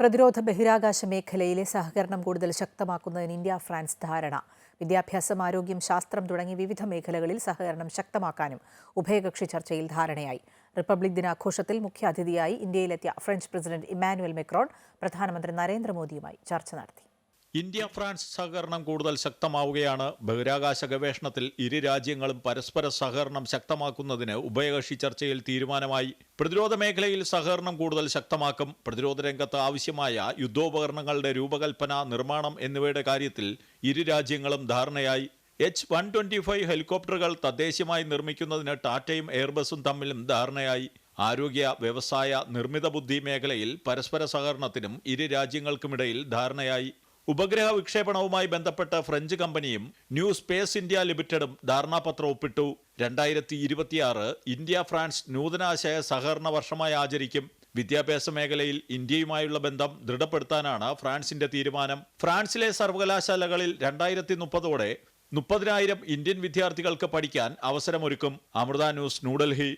പ്രതിരോധ ബഹിരാകാശ മേഖലയിലെ സഹകരണം കൂടുതൽ ശക്തമാക്കുന്നതിന് ഇന്ത്യ ഫ്രാൻസ് ധാരണ. വിദ്യാഭ്യാസം ആരോഗ്യം ശാസ്ത്രം തുടങ്ങി വിവിധ മേഖലകളിൽ സഹകരണം ശക്തമാക്കാനും ഉഭയകക്ഷി ചർച്ചയിൽ ധാരണയായി. റിപ്പബ്ലിക് ദിനാഘോഷത്തിൽ മുഖ്യാതിഥിയായി ഇന്ത്യയിലെത്തിയ ഫ്രഞ്ച് പ്രസിഡന്റ് ഇമ്മാനുവൽ മെക്രോൺ പ്രധാനമന്ത്രി നരേന്ദ്രമോദിയുമായി ചർച്ച നടത്തി. ഇന്ത്യ ഫ്രാൻസ് സഹകരണം കൂടുതൽ ശക്തമാവുകയാണ്. ബഹിരാകാശ ഗവേഷണത്തിൽ ഇരു രാജ്യങ്ങളും പരസ്പര സഹകരണം ശക്തമാക്കുന്നതിന് ഉഭയകക്ഷി ചർച്ചയിൽ തീരുമാനമായി. പ്രതിരോധ മേഖലയിൽ സഹകരണം കൂടുതൽ ശക്തമാക്കും. പ്രതിരോധ രംഗത്ത് ആവശ്യമായ യുദ്ധോപകരണങ്ങളുടെ രൂപകൽപ്പന നിർമ്മാണം എന്നിവയുടെ കാര്യത്തിൽ ഇരു രാജ്യങ്ങളും ധാരണയായി. എച്ച് വൺ ട്വന്റി ഫൈവ് ഹെലികോപ്റ്ററുകൾ തദ്ദേശീയമായി നിർമ്മിക്കുന്നതിന് ടാറ്റയും എയർബസും തമ്മിലും ധാരണയായി. ആരോഗ്യ വ്യവസായ നിർമ്മിത ബുദ്ധി മേഖലയിൽ പരസ്പര സഹകരണത്തിനും ഇരു രാജ്യങ്ങൾക്കുമിടയിൽ ധാരണയായി. ഉപഗ്രഹ വിക്ഷേപണവുമായി ബന്ധപ്പെട്ട ഫ്രഞ്ച് കമ്പനിയും ന്യൂ സ്പേസ് ഇന്ത്യ ലിമിറ്റഡും ധാരണാപത്രം ഒപ്പിട്ടു. രണ്ടായിരത്തി ഇരുപത്തിയാറ് ഇന്ത്യ ഫ്രാൻസ് നൂതനാശയ സഹകരണ വർഷമായി ആചരിക്കും. വിദ്യാഭ്യാസ മേഖലയിൽ ഇന്ത്യയുമായുള്ള ബന്ധം ദൃഢപ്പെടുത്താനാണ് ഫ്രാൻസിന്റെ തീരുമാനം. ഫ്രാൻസിലെ സർവകലാശാലകളിൽ രണ്ടായിരത്തി മുപ്പതോടെ മുപ്പതിനായിരം ഇന്ത്യൻ വിദ്യാർത്ഥികൾക്ക് പഠിക്കാൻ അവസരമൊരുക്കും. അമൃത ന്യൂസ് ന്യൂഡൽഹി.